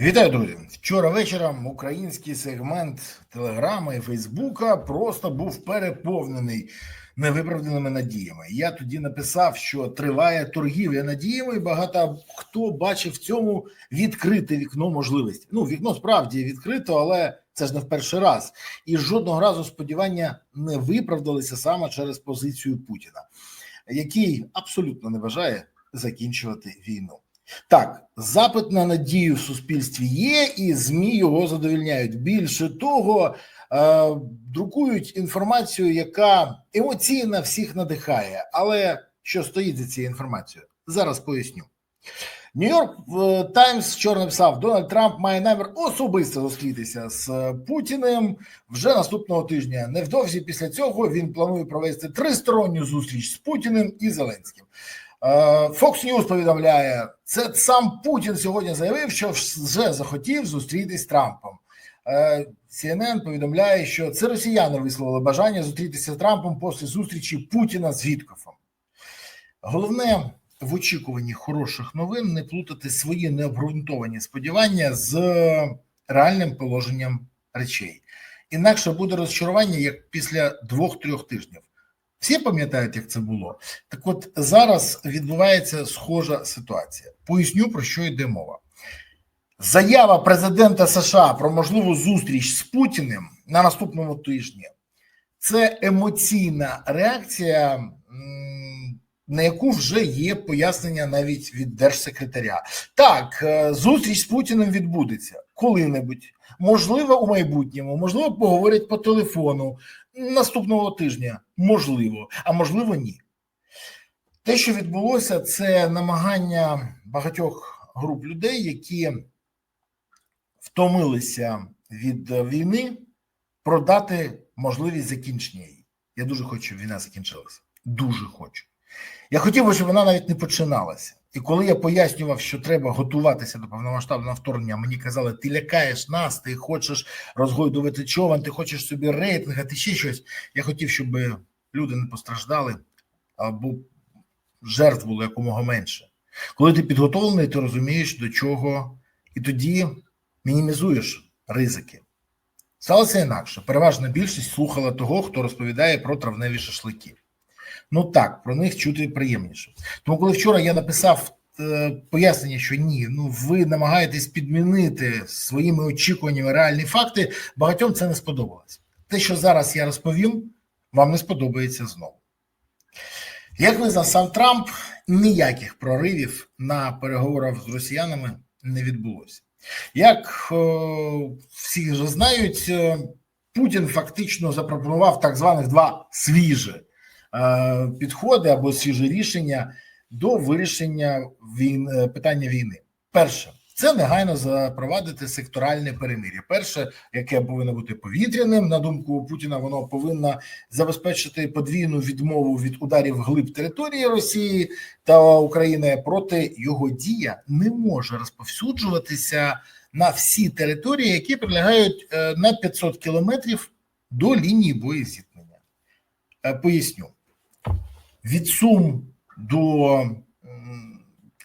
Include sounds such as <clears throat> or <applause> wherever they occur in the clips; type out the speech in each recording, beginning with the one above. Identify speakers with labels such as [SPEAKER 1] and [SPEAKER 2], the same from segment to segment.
[SPEAKER 1] Вітаю, друзі! Вчора вечором український сегмент Телеграма і Фейсбука просто був переповнений невиправданими надіями. Я тоді написав, що триває торгівля надіями, і багато хто бачив в цьому відкрите вікно можливості. Ну, вікно справді відкрито, але це ж не в перший раз. І жодного разу сподівання не виправдалися саме через позицію Путіна, який абсолютно не бажає закінчувати війну. Так, запит на надію в суспільстві є, і змі його задовільняють. Більше того, е, друкують інформацію, яка емоційно всіх надихає. Але що стоїть за цією інформацією? Зараз поясню. Нью-Йорк Таймс вчора написав: Дональд Трамп має намір особисто зустрітися з Путіним вже наступного тижня. Невдовзі після цього він планує провести тристоронню зустріч з Путіним і Зеленським. Е, Fox News повідомляє, це сам Путін сьогодні заявив, що вже захотів зустрітись з Трампом. Е, CNN повідомляє, що це росіяни висловили бажання зустрітися з Трампом після зустрічі Путіна з Віткофом. Головне в очікуванні хороших новин не плутати свої необґрунтовані сподівання з реальним положенням речей. Інакше буде розчарування як після двох-трьох тижнів. Всі пам'ятають, як це було. Так от зараз відбувається схожа ситуація. Поясню, про що йде мова. Заява президента США про можливу зустріч з Путіним на наступному тижні це емоційна реакція, на яку вже є пояснення навіть від держсекретаря. Так, е, зустріч з Путіним відбудеться коли-небудь, можливо, у майбутньому, можливо, поговорять по телефону наступного тижня, можливо, а можливо, ні. Те, що відбулося, це намагання багатьох груп людей, які втомилися від війни, продати можливість закінчення її. Я дуже хочу, щоб війна закінчилася. Дуже хочу. Я хотів би, щоб вона навіть не починалася. І коли я пояснював, що треба готуватися до повномасштабного вторгнення, мені казали, ти лякаєш нас, ти хочеш розгойдувати човен, ти хочеш собі рейтинг, ти ще щось. Я хотів, щоб люди не постраждали, або жертв було якомога менше. Коли ти підготовлений, ти розумієш, до чого, і тоді мінімізуєш ризики. Сталося інакше. Переважна більшість слухала того, хто розповідає про травневі шашлики. Ну так, про них чути приємніше. Тому, коли вчора я написав е, пояснення, що ні, ну ви намагаєтесь підмінити своїми очікуваннями реальні факти, багатьом це не сподобалось. Те, що зараз я розповім, вам не сподобається знову. Як визнав сам Трамп, ніяких проривів на переговорах з росіянами не відбулося. Як е, всі вже знають, е, Путін фактично запропонував так званих два свіжі підходи або свіжі рішення до вирішення війни, питання війни. Перше, це негайно запровадити секторальне перемир'я. Перше, яке повинно бути повітряним, на думку Путіна, воно повинно забезпечити подвійну відмову від ударів глиб території Росії та України. Проте його дія не може розповсюджуватися на всі території, які прилягають е, на 500 кілометрів до лінії боєзіткнення. Е, Поясню від Сум до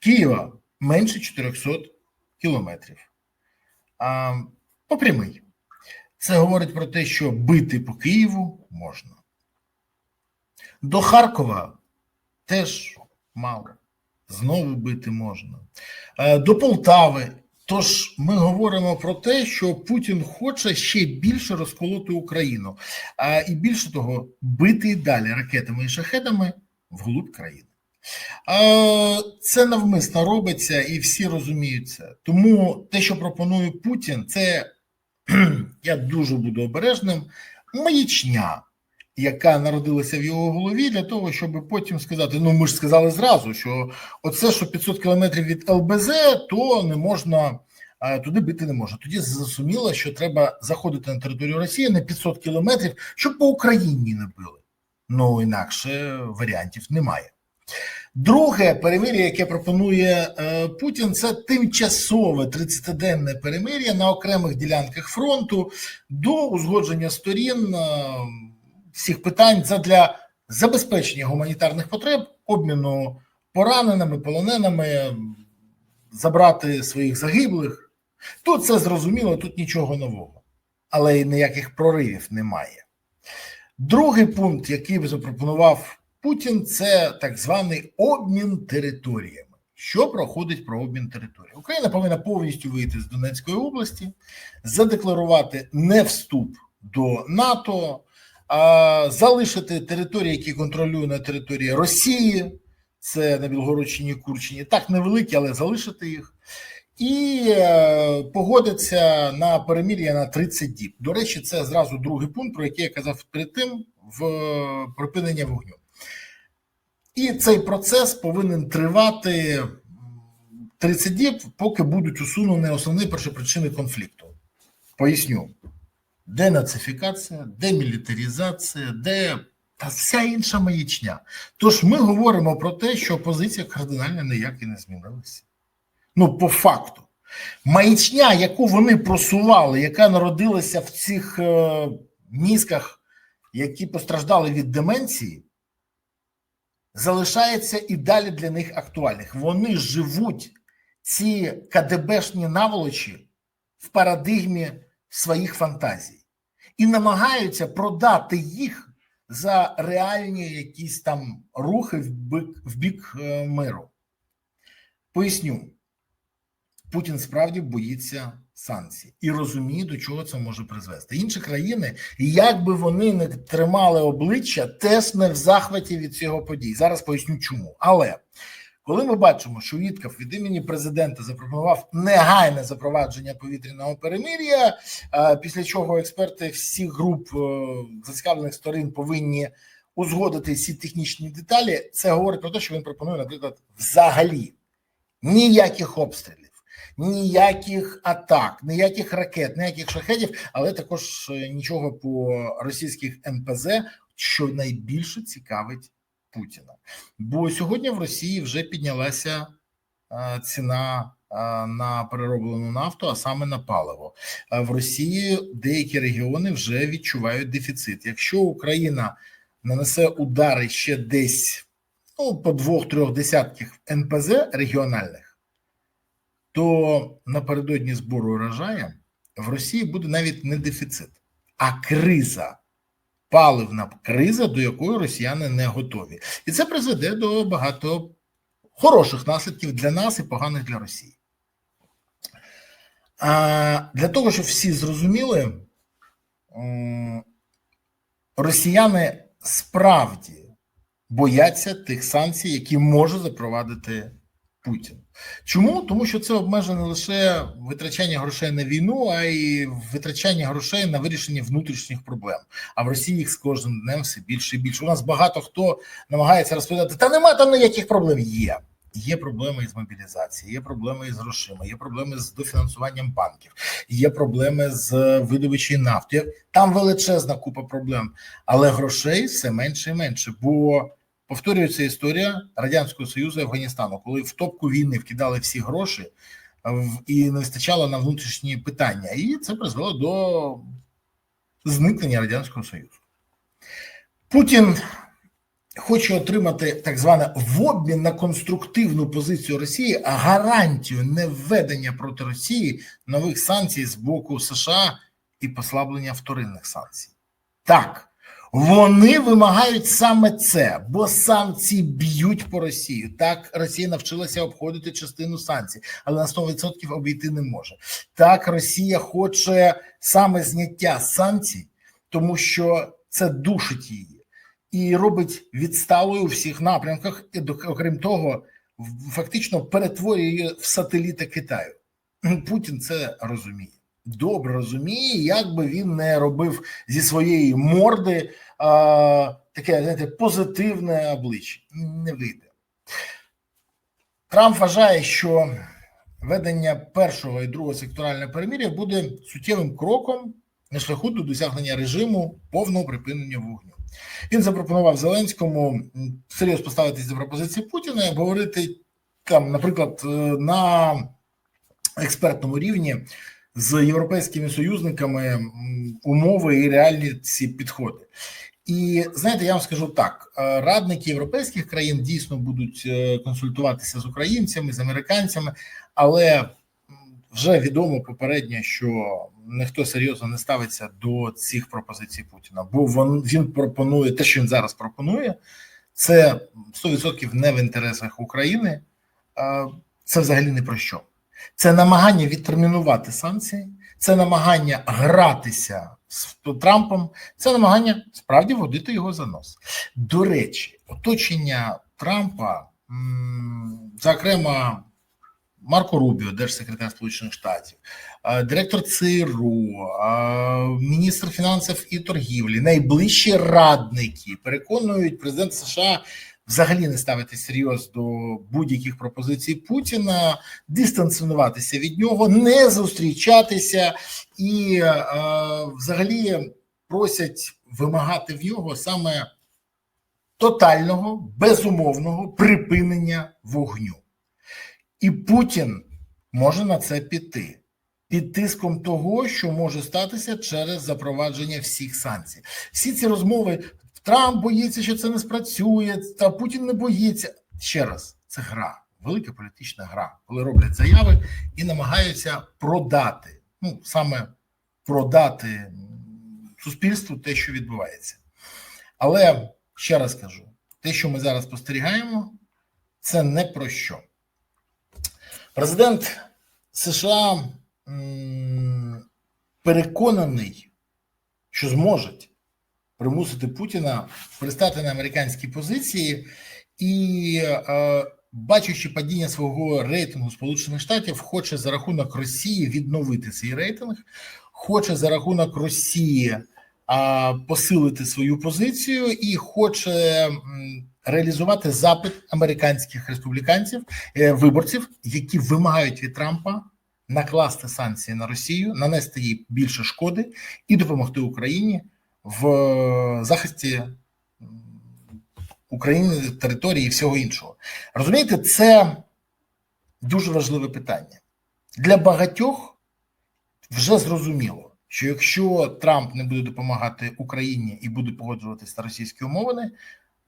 [SPEAKER 1] Києва менше 400 кілометрів. А по прямий. Це говорить про те, що бити по Києву можна. До Харкова теж мало. Знову бити можна. Е, До Полтави. Тож ми говоримо про те, що Путін хоче ще більше розколоти Україну, а і більше того, бити далі ракетами і шахедами вглуб країни. Це навмисно робиться, і всі розуміють це. Тому те, що пропонує Путін, це <clears throat> я дуже буду обережним. Маячня, яка народилася в його голові, для того, щоб потім сказати: ну ми ж сказали зразу, що оце, що 500 кілометрів від ЛБЗ, то не можна. Туди бити не можна. Тоді зрозуміло, що треба заходити на територію Росії на 500 кілометрів, щоб по Україні не били. Ну інакше варіантів немає. Друге перемир'я, яке пропонує е, Путін, це тимчасове 30-денне перемир'я на окремих ділянках фронту до узгодження сторін е, всіх питань для забезпечення гуманітарних потреб, обміну пораненими, полоненими, забрати своїх загиблих Тут це зрозуміло, тут нічого нового, але й ніяких проривів немає. Другий пункт, який запропонував Путін, це так званий обмін територіями. Що проходить про обмін території? Україна повинна повністю вийти з Донецької області, задекларувати не вступ до НАТО, а залишити території, які контролює на території Росії, це на Білгородщині, Курщині, так невеликі, але залишити їх, і е, погодиться на перемір'я на 30 діб. До речі, це зразу другий пункт, про який я казав перед тим в е, припинення вогню. І цей процес повинен тривати 30 діб, поки будуть усунені основні першопричини конфлікту. Поясню: денацифікація, демілітаризація, де та вся інша маячня. Тож ми говоримо про те, що позиція кардинально ніяк і не змінилася. Ну, по факту. Маячня, яку вони просували, яка народилася в цих е, мізках, які постраждали від деменції, залишається і далі для них актуальних. Вони живуть ці КДБшні наволочі в парадигмі своїх фантазій і намагаються продати їх за реальні якісь там рухи в бік, в бік е, миру. Поясню, Путін справді боїться санкцій і розуміє, до чого це може призвести. Інші країни, як би вони не тримали обличчя, теж не в захваті від цього подій. Зараз поясню, чому. Але коли ми бачимо, що Вітков від імені президента запропонував негайне запровадження повітряного перемир'я, після чого експерти всіх груп е, зацікавлених сторін повинні узгодити всі технічні деталі, це говорить про те, що він пропонує, наприклад, взагалі ніяких обстрілів. Ніяких атак, ніяких ракет, ніяких шахетів, але також е, нічого по російських НПЗ, що найбільше цікавить Путіна. Бо сьогодні в Росії вже піднялася е, ціна е, на перероблену нафту, а саме на паливо. В Росії деякі регіони вже відчувають дефіцит. Якщо Україна нанесе удари ще десь ну, по двох-трьох десятків НПЗ регіональних, то напередодні збору урожаю в Росії буде навіть не дефіцит, а криза паливна криза, до якої росіяни не готові, і це призведе до багато хороших наслідків для нас і поганих для Росії. А Для того, щоб всі зрозуміли, росіяни справді бояться тих санкцій, які може запровадити Путін. Чому? Тому що це обмежено лише витрачання грошей на війну, а й витрачання грошей на вирішення внутрішніх проблем. А в Росії їх з кожним днем все більше і більше. У нас багато хто намагається розповідати, та нема там ніяких проблем. Є. Є проблеми із мобілізацією, є проблеми із грошима, є проблеми з дофінансуванням банків, є проблеми з видобичі нафти. Там величезна купа проблем, але грошей все менше і менше. Бо Повторюється історія Радянського Союзу і Афганістану, коли в топку війни вкидали всі гроші і не вистачало на внутрішні питання, і це призвело до зникнення Радянського Союзу. Путін хоче отримати так зване в обмін на конструктивну позицію Росії, а гарантію невведення проти Росії нових санкцій з боку США і послаблення вторинних санкцій. Так. Вони вимагають саме це, бо санкції б'ють по Росії. Так Росія навчилася обходити частину санкцій, але на 100% обійти не може. Так Росія хоче саме зняття санкцій, тому що це душить її і робить відсталою у всіх напрямках. І окрім того, фактично перетворює її в сателіта Китаю. Путін це розуміє добре розуміє, як би він не робив зі своєї морди а, таке знаєте, позитивне обличчя. Не вийде. Трамп вважає, що ведення першого і другого секторального перемір'я буде суттєвим кроком на шляху до досягнення режиму повного припинення вогню. Він запропонував Зеленському серйозно поставитись до пропозиції Путіна і говорити там, наприклад, на експертному рівні з європейськими союзниками умови і реальні ці підходи. І знаєте, я вам скажу так: е, радники європейських країн дійсно будуть е, консультуватися з українцями, з американцями, але вже відомо попередньо, що ніхто серйозно не ставиться до цих пропозицій Путіна, бо він, він пропонує те, що він зараз пропонує, це 100% не в інтересах України. Це взагалі не про що. Це намагання відтермінувати санкції, це намагання гратися з Трампом, це намагання справді водити його за нос. До речі, оточення Трампа, зокрема, Марко Рубіо, держсекретар Сполучених Штатів, директор ЦРУ, міністр фінансів і торгівлі, найближчі радники переконують президента США взагалі не ставити серйоз до будь-яких пропозицій Путіна, дистанціонуватися від нього, не зустрічатися і е, взагалі просять вимагати в нього саме тотального безумовного припинення вогню. І Путін може на це піти під тиском того, що може статися через запровадження всіх санкцій. Всі ці розмови Трамп боїться, що це не спрацює, та Путін не боїться. Ще раз, це гра, велика політична гра, коли роблять заяви і намагаються продати, ну саме продати суспільству те, що відбувається. Але ще раз кажу: те, що ми зараз спостерігаємо, це не про що. Президент США переконаний, що зможуть примусити Путіна пристати на американські позиції. І, е, бачачи падіння свого рейтингу Сполучених Штатів, хоче за рахунок Росії відновити цей рейтинг, хоче за рахунок Росії а, посилити свою позицію і хоче реалізувати запит американських республіканців, е, виборців, які вимагають від Трампа накласти санкції на Росію, нанести їй більше шкоди і допомогти Україні в захисті України, території і всього іншого. Розумієте, це дуже важливе питання для багатьох. Вже зрозуміло, що якщо Трамп не буде допомагати Україні і буде погоджуватися на російські умови,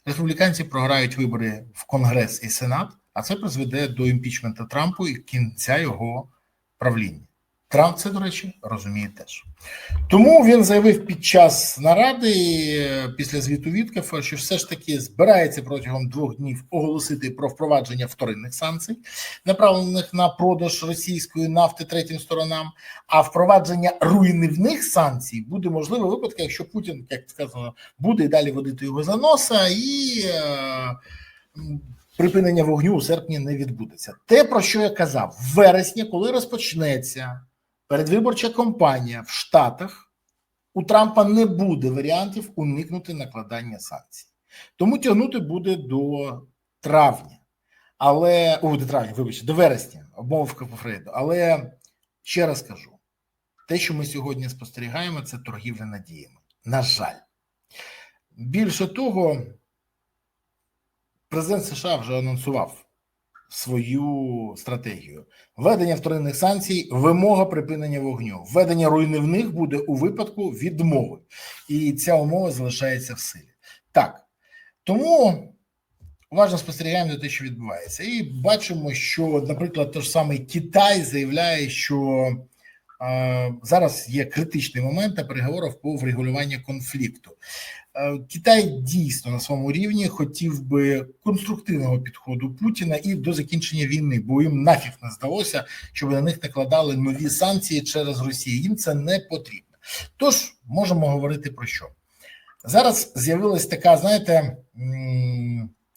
[SPEAKER 1] республіканці програють вибори в Конгрес і Сенат, а це призведе до імпічменту Трампу і кінця його правління. Трамп це, до речі, розуміє теж. Тому він заявив під час наради е, після звіту Віткафа, що все ж таки збирається протягом двох днів оголосити про впровадження вторинних санкцій, направлених на продаж російської нафти третім сторонам. А впровадження руйнівних санкцій буде можливе випадку, якщо Путін, як сказано, буде і далі водити його за носа, і е, припинення вогню у серпні не відбудеться. Те, про що я казав, в вересні, коли розпочнеться передвиборча кампанія в Штатах, у Трампа не буде варіантів уникнути накладання санкцій. Тому тягнути буде до травня. Але о, до травня, вибачте, до вересня, обмовка по Фрейду. Але ще раз кажу: те, що ми сьогодні спостерігаємо, це торгівля надіями. На жаль, більше того, президент США вже анонсував свою стратегію. Введення вторинних санкцій, вимога припинення вогню. Введення руйнівних буде у випадку відмови, і ця умова залишається в силі. Так тому уважно спостерігаємо за те, що відбувається, і бачимо, що, наприклад, той ж самий Китай заявляє, що е, зараз є критичний момент на переговорах по врегулюванню конфлікту. Е, Китай дійсно на своєму рівні хотів би конструктивного підходу Путіна і до закінчення війни, бо їм нафіг не здалося, щоб на них накладали нові санкції через Росію. Їм це не потрібно. Тож можемо говорити про що зараз. З'явилась така, знаєте,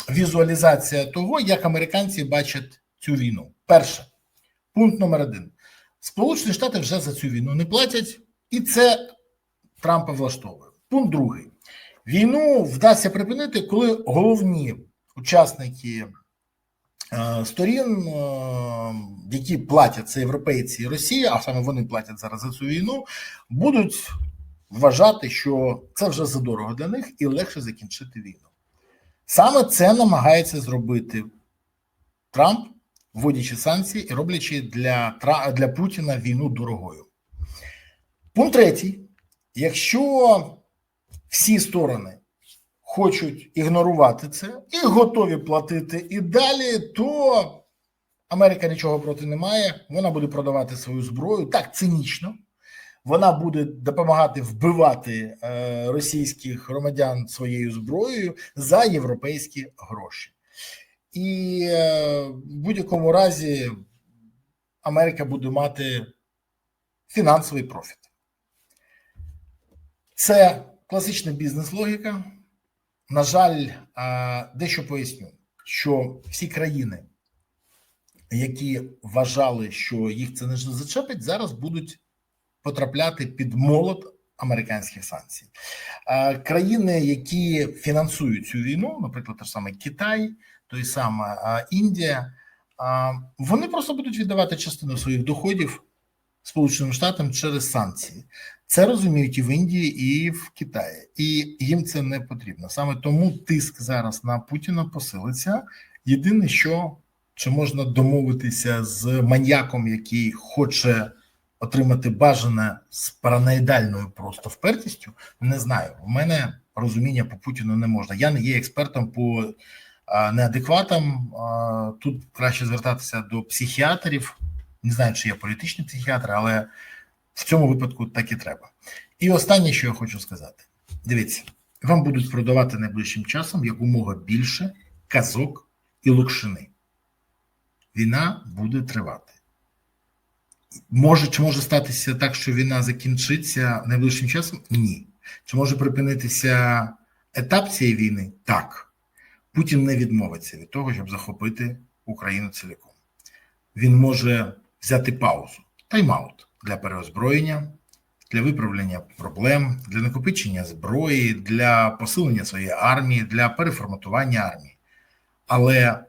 [SPEAKER 1] візуалізація того, як американці бачать цю війну. Перше, пункт номер один: Сполучені Штати вже за цю війну не платять, і це Трампа влаштовує. Пункт другий. Війну вдасться припинити, коли головні учасники е, сторін, е, які платять це європейці і Росія, а саме вони платять зараз за цю війну, будуть вважати, що це вже задорого для них і легше закінчити війну. Саме це намагається зробити Трамп, вводячи санкції і роблячи для, для Путіна війну дорогою. Пункт третій. Якщо всі сторони хочуть ігнорувати це і готові платити і далі, то Америка нічого проти не має. Вона буде продавати свою зброю так цинічно. Вона буде допомагати вбивати е, російських громадян своєю зброєю за європейські гроші, і е, в будь-якому разі Америка буде мати фінансовий профіт. Це класична бізнес-логіка. На жаль, е, дещо поясню, що всі країни, які вважали, що їх це не зачепить, зараз будуть потрапляти під молот американських санкцій. Е, країни, які фінансують цю війну, наприклад, те ж саме Китай, той саме е, Індія, вони просто будуть віддавати частину своїх доходів Сполученим Штатам через санкції. Це розуміють і в Індії, і в Китаї, і їм це не потрібно. Саме тому тиск зараз на Путіна посилиться. Єдине, що чи можна домовитися з маньяком, який хоче отримати бажане з параноїдальною просто впертістю, не знаю. У мене розуміння по Путіну не можна. Я не є експертом по неадекватам. Тут краще звертатися до психіатрів. Не знаю, чи є політичні психіатри, але в цьому випадку так і треба. І останнє, що я хочу сказати: дивіться, вам будуть продавати найближчим часом якомога більше казок і локшини. Війна буде тривати. Може, чи може статися так, що війна закінчиться найближчим часом? Ні. Чи може припинитися етап цієї війни? Так. Путін не відмовиться від того, щоб захопити Україну цілком. Він може взяти паузу, тайм-аут для переозброєння, для виправлення проблем, для накопичення зброї, для посилення своєї армії, для переформатування армії. Але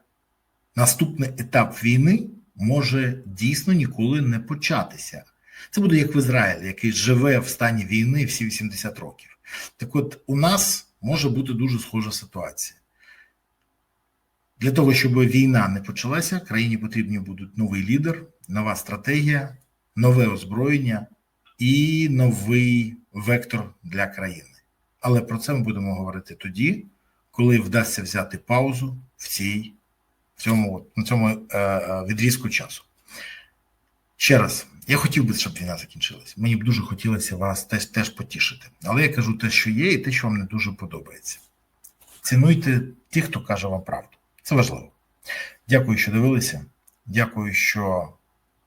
[SPEAKER 1] наступний етап війни може дійсно ніколи не початися. Це буде як в Ізраїлі, який живе в стані війни всі 80 років. Так от у нас може бути дуже схожа ситуація. Для того, щоб війна не почалася, країні потрібні будуть новий лідер, нова стратегія, нове озброєння і новий вектор для країни. Але про це ми будемо говорити тоді, коли вдасться взяти паузу в цій цьому на цьому е, е, відрізку часу. Ще раз, я хотів би, щоб війна закінчилася. Мені б дуже хотілося вас теж теж потішити. Але я кажу те, що є, і те, що вам не дуже подобається. Цінуйте тих, хто каже вам правду. Це важливо. Дякую, що дивилися. Дякую, що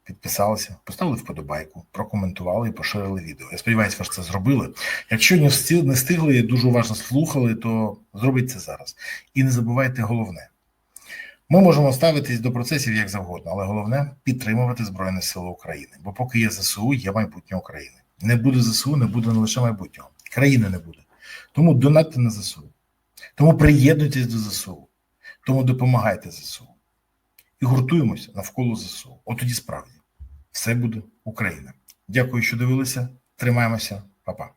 [SPEAKER 1] підписалися, поставили вподобайку, прокоментували і поширили відео. Я сподіваюся, ви ж це зробили. Якщо не встигли і дуже уважно слухали, то зробіть це зараз. І не забувайте головне. Ми можемо ставитись до процесів як завгодно, але головне підтримувати Збройні Сили України. Бо поки є ЗСУ, є майбутнє України. Не буде ЗСУ, не буде не лише майбутнього. Країни не буде. Тому донатьте на ЗСУ. Тому приєднуйтесь до ЗСУ. Тому допомагайте ЗСУ. І гуртуємося навколо ЗСУ. От тоді справді все буде Україна. Дякую, що дивилися. Тримаємося, Па-па.